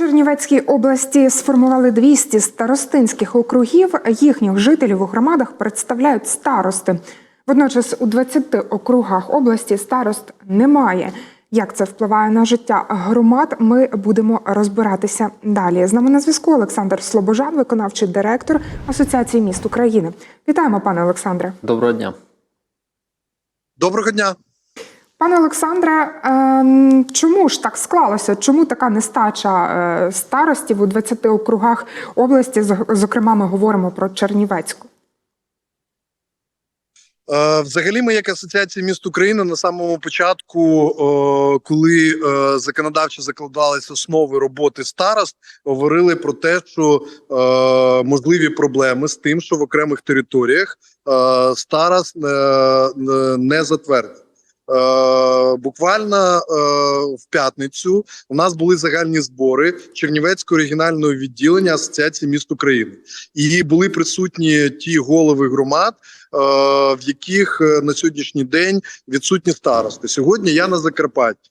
Чернівецькій області сформували 200 старостинських округів. Їхніх жителів у громадах представляють старости. Водночас у 20 округах області старост немає. Як це впливає на життя громад? Ми будемо розбиратися далі. З нами на зв'язку Олександр Слобожан, виконавчий директор Асоціації міст України. Вітаємо, пане Олександре. Доброго дня. Доброго дня. Пане Олександре, ем, чому ж так склалося? Чому така нестача е, старостів у 20 округах області? Зокрема, ми говоримо про Чернівецьку. Е, Взагалі, ми, як Асоціація міст України, на самому початку, коли е, законодавчо закладалися основи роботи старост, говорили про те, що можливі проблеми з тим, що в окремих територіях старост не затвердять. Е, Буквально е, в п'ятницю у нас були загальні збори Чернівецького регіонального відділення Асоціації міст України, і були присутні ті голови громад, е, в яких на сьогоднішній день відсутні старости. Сьогодні я на Закарпатті.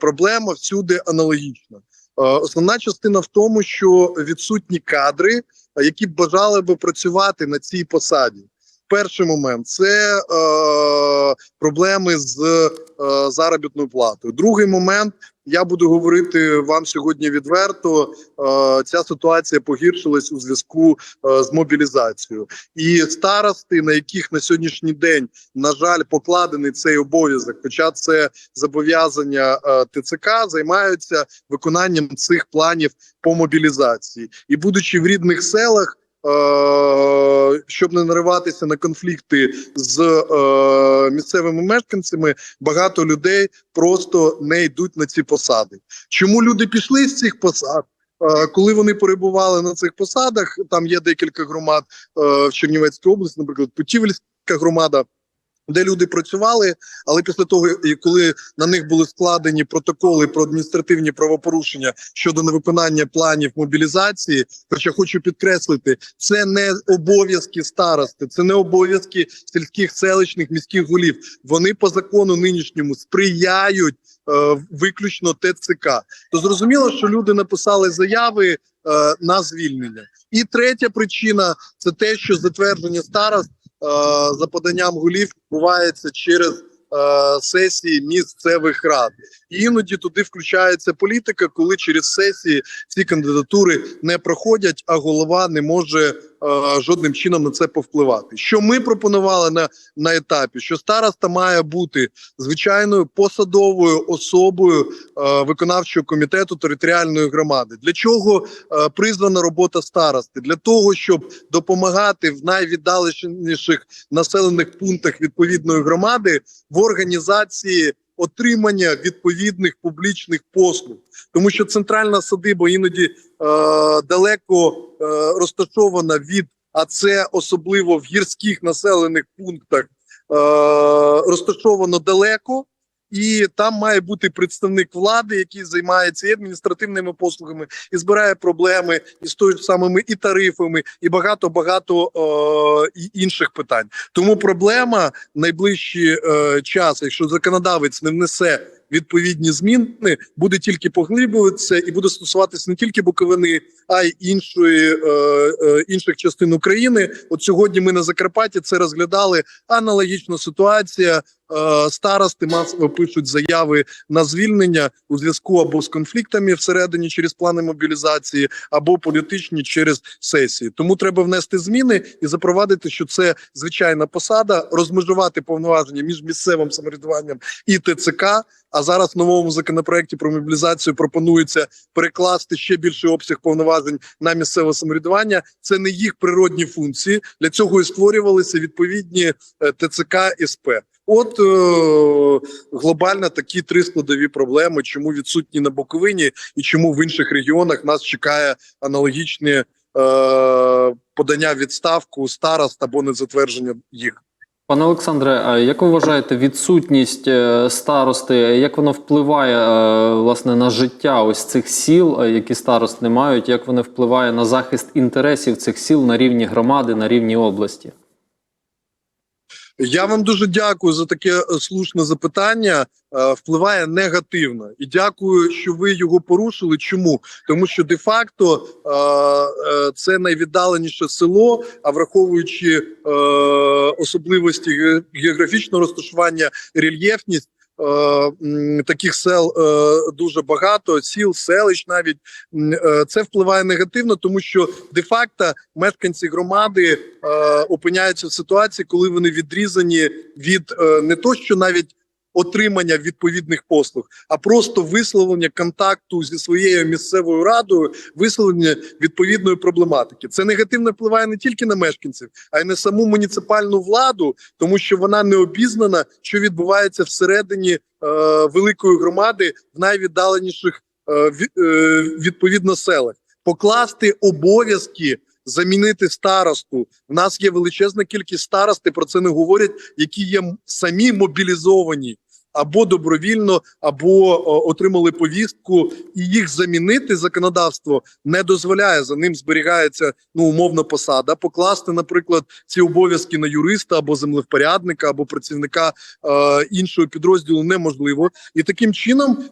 Проблема всюди аналогічна. Основна частина в тому, що відсутні кадри, які б бажали би працювати на цій посаді. Перший момент це е, проблеми з е, заробітною платою. Другий момент я буду говорити вам сьогодні відверто. Е, ця ситуація погіршилась у зв'язку е, з мобілізацією, і старости, на яких на сьогоднішній день на жаль покладений цей обов'язок, хоча це зобов'язання е, ТЦК, займаються виконанням цих планів по мобілізації, і будучи в рідних селах. Е, Щоб не нариватися на конфлікти з е, місцевими мешканцями, багато людей просто не йдуть на ці посади. Чому люди пішли з цих посад? Е, Коли вони перебували на цих посадах, там є декілька громад в Чернівецькій області, наприклад, Путівельська громада, де люди працювали, але після того, коли на них були складені протоколи про адміністративні правопорушення щодо невиконання планів мобілізації, хоча хочу підкреслити, це не обов'язки старости, це не обов'язки сільських селищних міських голів. Вони по закону нинішньому сприяють е, виключно ТЦК. То зрозуміло, що люди написали заяви е, на звільнення. І третя причина це те, що затвердження старост за поданням голів відбувається через е, сесії місцевих рад. Іноді туди включається політика, коли через сесії ці кандидатури не проходять, а голова не може е, жодним чином на це повпливати. Що ми пропонували на, на етапі, що староста має бути звичайною посадовою особою е, виконавчого комітету територіальної громади. Для чого е, призвана робота старости? Для того, щоб допомагати в найвіддаленіших населених пунктах відповідної громади в організації. Отримання відповідних публічних послуг, тому що центральна садиба іноді е, далеко е, розташована від, а це особливо в гірських населених пунктах, е, розташовано далеко, і там має бути представник влади, який займається і адміністративними послугами, і збирає проблеми із тою самими і тарифами, і багато багато е, і інших питань. Тому проблема найближчий е, час, якщо законодавець не внесе відповідні зміни, буде тільки поглиблюватися і буде стосуватися не тільки Буковини, а й іншої е, е, інших частин України. От сьогодні ми на Закарпатті це розглядали. Аналогічна ситуація. Е, Старости масово пишуть заяви на звільнення у зв'язку або з конфліктами всередині через плани мобілізації, або політичні через сесії. Тому треба внести зміни і запровадити, що це звичайна посада, розмежувати повноваження між місцевим самоврядуванням і ТЦК. А зараз в новому законопроекті про мобілізацію пропонується перекласти ще більший обсяг повноважень на місцеве самоврядування. Це не їх природні функції. Для цього і створювалися відповідні е, ТЦК СП. От е, глобально такі три складові проблеми, чому відсутні на Буковині і чому в інших регіонах нас чекає аналогічне е, подання відставку старост або незатвердження їх. Пане Олександре, а як ви вважаєте, відсутність е, старости, як воно впливає е, власне на життя ось цих сіл, е, які старост не мають? Як воно впливає на захист інтересів цих сіл на рівні громади, на рівні області? Я вам дуже дякую за таке е, слушне запитання. Е, Впливає негативно, і дякую, що ви його порушили. Чому? Тому що де-факто е, е, це найвіддаленіше село, а враховуючи особливості географічного розташування, рельєфність. Е, Таких сел е, дуже багато, сіл, селищ навіть. Е, це впливає негативно, тому що де-факто мешканці громади опиняються в ситуації, коли вони відрізані від не то, що навіть отримання відповідних послуг, а просто висловлення контакту зі своєю місцевою радою, висловлення відповідної проблематики. Це негативно впливає не тільки на мешканців, а й на саму муніципальну владу, тому що вона не обізнана, що відбувається всередині е, великої громади в найвіддаленіших е, е, відповідно селах. Покласти обов'язки замінити старосту. У нас є величезна кількість старости, про це не говорять, які є самі мобілізовані або добровільно, або о, отримали повістку, і їх замінити законодавство не дозволяє. За ним зберігається ну умовно посада. Покласти, наприклад, ці обов'язки на юриста або землевпорядника, або працівника е, іншого підрозділу неможливо. І таким чином е,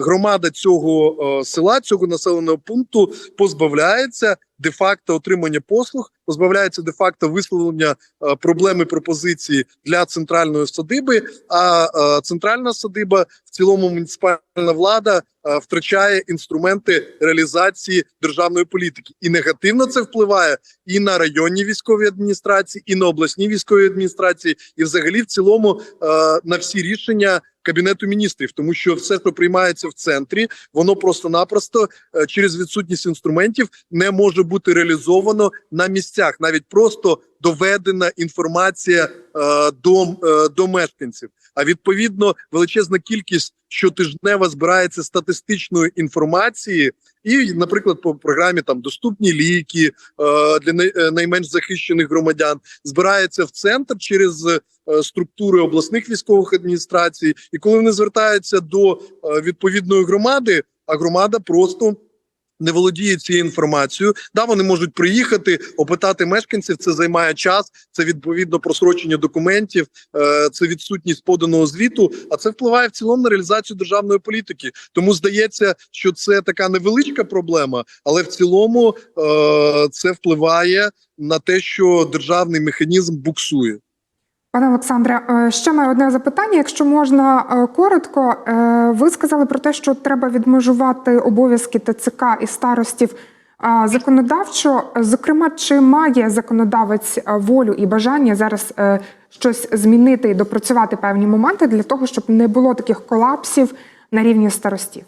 громада цього е, села, цього населеного пункту позбавляється де-факто отримання послуг, позбавляється де-факто висловлення е, проблеми пропозиції для центральної садиби. А е, центральна садиба цілому муніципальна влада е, втрачає інструменти реалізації державної політики, і негативно це впливає і на районні військові адміністрації, і на обласні військові адміністрації, і взагалі в цілому е, на всі рішення. Кабінету міністрів, тому що все, що приймається в центрі, воно просто-напросто е, через відсутність інструментів не може бути реалізовано на місцях, навіть просто доведена інформація е, до, е, до мешканців. А відповідно, величезна кількість щотижнево збирається статистичної інформації, і, наприклад, по програмі там доступні ліки е, для е, найменш захищених громадян збирається в центр через е, структури обласних військових адміністрацій. І коли вони звертаються до відповідної громади, а громада просто не володіє цією інформацією. Да, вони можуть приїхати, опитати мешканців. Це займає час. Це відповідно просрочення документів, е, це відсутність поданого звіту. А це впливає в цілому на реалізацію державної політики. Тому здається, що це така невеличка проблема, але в цілому е, це впливає на те, що державний механізм буксує. Пане Олександре, е, ще маю одне запитання. Якщо можна е, коротко, Е, ви сказали про те, що треба відмежувати обов'язки ТЦК і старостів законодавчо. Зокрема, чи має законодавець волю і бажання зараз щось змінити і допрацювати певні моменти для того, щоб не було таких колапсів на рівні старостів?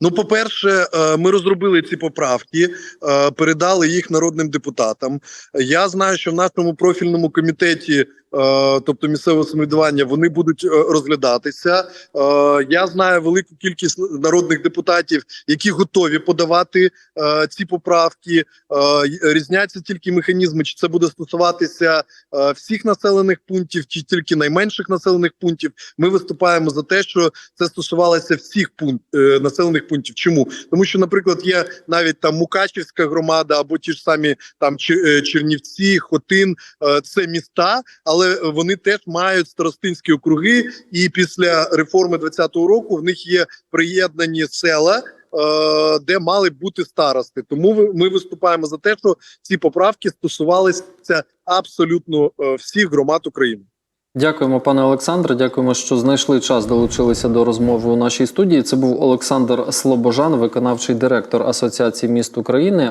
Ну, по-перше, е, ми розробили ці поправки, е, передали їх народним депутатам. Я знаю, що в нашому профільному комітеті, тобто місцевого самоврядування, вони будуть е, розглядатися. Е, Я знаю велику кількість народних депутатів, які готові подавати е, ці поправки. Е, Різняться тільки механізми, чи це буде стосуватися е, всіх населених пунктів, чи тільки найменших населених пунктів. Ми виступаємо за те, що це стосувалося всіх пункт е, населених пунктів. Чому тому, що, наприклад, є навіть там Мукачівська громада або ті ж самі там е, Чернівці, Хотин, е, це міста, але вони теж мають старостинські округи. І після реформи 2020 року в них є приєднані села. е, Де мали бути старости, тому ми виступаємо за те, що ці поправки стосувалися абсолютно е, всіх громад України. Дякуємо, пане Олександре. Дякуємо, що знайшли час, долучилися до розмови у нашій студії. Це був Олександр Слобожан, виконавчий директор Асоціації міст України.